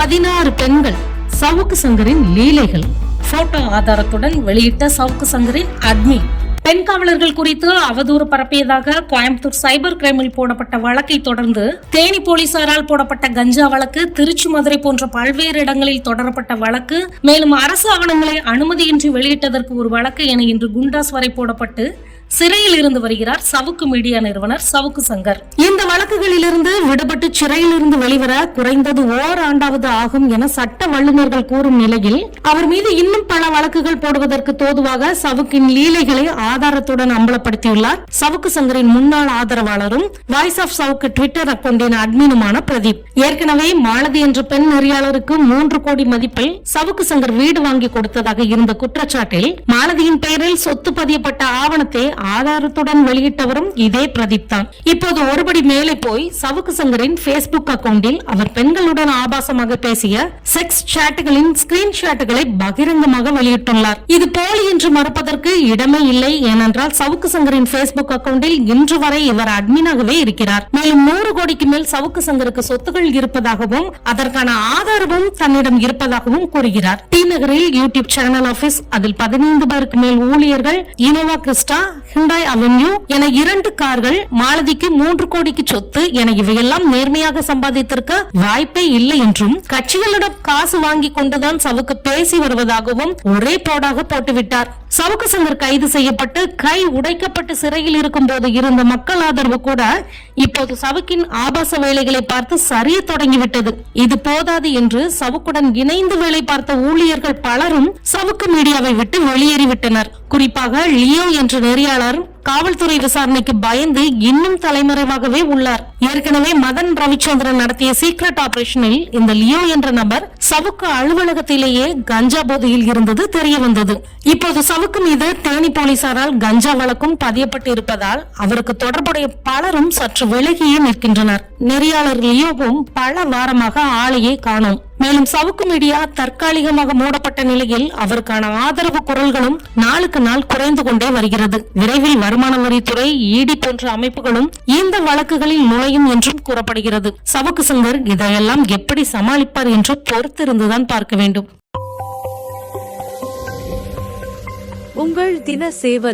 பதினாறு பெண்கள் சவுக்கு சங்கரின் லீலைகள். போட்டோ ஆதாரத்துடன் வெளியிட்ட சவுக்கு சங்கரின் அட்மின் பெண் காவலர்கள் குறித்து அவதூறு பரப்பியதாக கோயம்புத்தூர் சைபர் கிரைமில் போடப்பட்ட வழக்கை தொடர்ந்து தேனி போலீசாரால் போடப்பட்ட கஞ்சா வழக்கு திருச்சி மதுரை போன்ற பல்வேறு இடங்களில் தொடரப்பட்ட வழக்கு மேலும் அரசு ஆவணங்களை அனுமதியின்றி வெளியிட்டதற்கு ஒரு வழக்கு என இன்று குண்டாஸ் வரை போடப்பட்டு சிறையில் இருந்து வருகிறார் சவுக்கு மீடியா நிறுவனர் சவுக்கு சங்கர். இந்த வழக்குகளிலிருந்து விடுபட்டு சிறையில் இருந்து வெளிவர குறைந்தது ஓராண்டாவது ஆகும் என சட்ட வல்லுநர்கள் கூறும் நிலையில் அவர் மீது இன்னும் பல வழக்குகள் போடுவதற்கு தோதுவாக சவுக்கின் லீலைகளை ஆதாரத்துடன் அம்பலப்படுத்தியுள்ளார். சவுக்கு சங்கரின் முன்னாள் ஆதரவாளரும் வாய்ஸ் ஆஃப் சவுக்கு ட்விட்டர் அக்கௌண்டின் அட்மினுமான பிரதீப். ஏற்கனவே மாலதி என்ற பெண் நெறியாளருக்கு மூன்று கோடி மதிப்பில் சவுக்கு சங்கர் வீடு வாங்கி கொடுத்ததாக இருந்த குற்றச்சாட்டில் மாலதியின் பெயரில் சொத்து பதியப்பட்ட ஆவணத்தை ஆதாரத்துடன் வெளியிட்டவரும் இதே பிரதீப் தான். இப்போது ஒருபடி மேலே போய் சவுக்கு சங்கரின் பேஸ்புக் அக்கவுண்டில் அவர் பெண்களுடன் ஆபாசமாக பேசிய செக்ஸ் சாட்டுகளின் ஸ்கிரீன்ஷாட்டுகளை பகிரங்கமாக வெளியிட்டுள்ளார். இது போலி என்று மறுப்பதற்கு இடமே இல்லை ஏனென்றால் சவுக்கு சங்கரின் பேஸ்புக் அக்கவுண்டில் இன்று வரை இவர் அட்மினாகவே இருக்கிறார். மேலும் நூறு கோடிக்கு மேல் சவுக்கு சங்கருக்கு சொத்துகள் இருப்பதாகவும் அதற்கான ஆதாரமும் தன்னிடம் இருப்பதாகவும் கூறுகிறார். டி நகரில் யூடியூப் சேனல் ஆபீஸ் அதில் பதினைந்து பேருக்கு மேல் ஊழியர்கள் இனோவா கிறிஸ்டா ஹிண்டாய் அவென்யூ என இரண்டு கார்கள் மாலதிக்கு மூன்று கோடிக்கு சொத்து என இவையெல்லாம் நேர்மையாக சம்பாதித்திருக்க வாய்ப்பே இல்லை என்றும் கட்சிகளிடம் காசு வாங்கி கொண்டுதான் சவுக்கு பேசி வருவதாகவும் ஒரே போடாக போட்டுவிட்டார். சவுக்கு சங்கர் கைது செய்யப்பட்டு கை உடைக்கப்பட்டு சிறையில் இருக்கும் போது இருந்த மக்கள் ஆதரவு கூட இப்போது சவுக்கின் ஆபாச வேலைகளை பார்த்து சரிய தொடங்கிவிட்டது. இது போதாது என்று சவுக்குடன் இணைந்து வேலை பார்த்த ஊழியர்கள் பலரும் சவுக்கு மீடியாவை விட்டு வெளியேறிவிட்டனர். குறிப்பாக லியோ என்ற நெறியாளர் காவல்துறை விசாரணைக்கு பயந்து இன்னும் தலைமறைவாகவே உள்ளார். ஏற்கனவே மதன் ரவிச்சந்திரன் நடத்திய சீக்ரெட் ஆபரேஷனில் இந்த லியோ என்ற நபர் சவுக்கு அலுவலகத்திலேயே கஞ்சா போதையில் இருந்தது தெரிய வந்தது. இப்போது சவுக்கு மீது தேனி போலீசாரால் கஞ்சா வழக்கும் பதியப்பட்டு இருப்பதால் அவருக்கு தொடர்புடைய பலரும் சற்று விலகியே நிற்கின்றனர். நெறியாளர் லியோவும் பல வாரமாக ஆளையே காணோம். மேலும் சவுக்கு மீடியா தற்காலிகமாக மூடப்பட்ட நிலையில் அவருக்கான ஆதரவு குரல்களும் நாளுக்கு நாள் குறைந்து கொண்டே வருகிறது. விரைவில் வருமான வரித்துறை ஈடி போன்ற அமைப்புகளும் இந்த வழக்குகளில் நுழையும் என்றும் கூறப்படுகிறது. சவுக்கு சங்கர் இதையெல்லாம் எப்படி சமாளிப்பார் என்று பொறுத்திருந்துதான் பார்க்க வேண்டும். உங்கள் தின சேவல்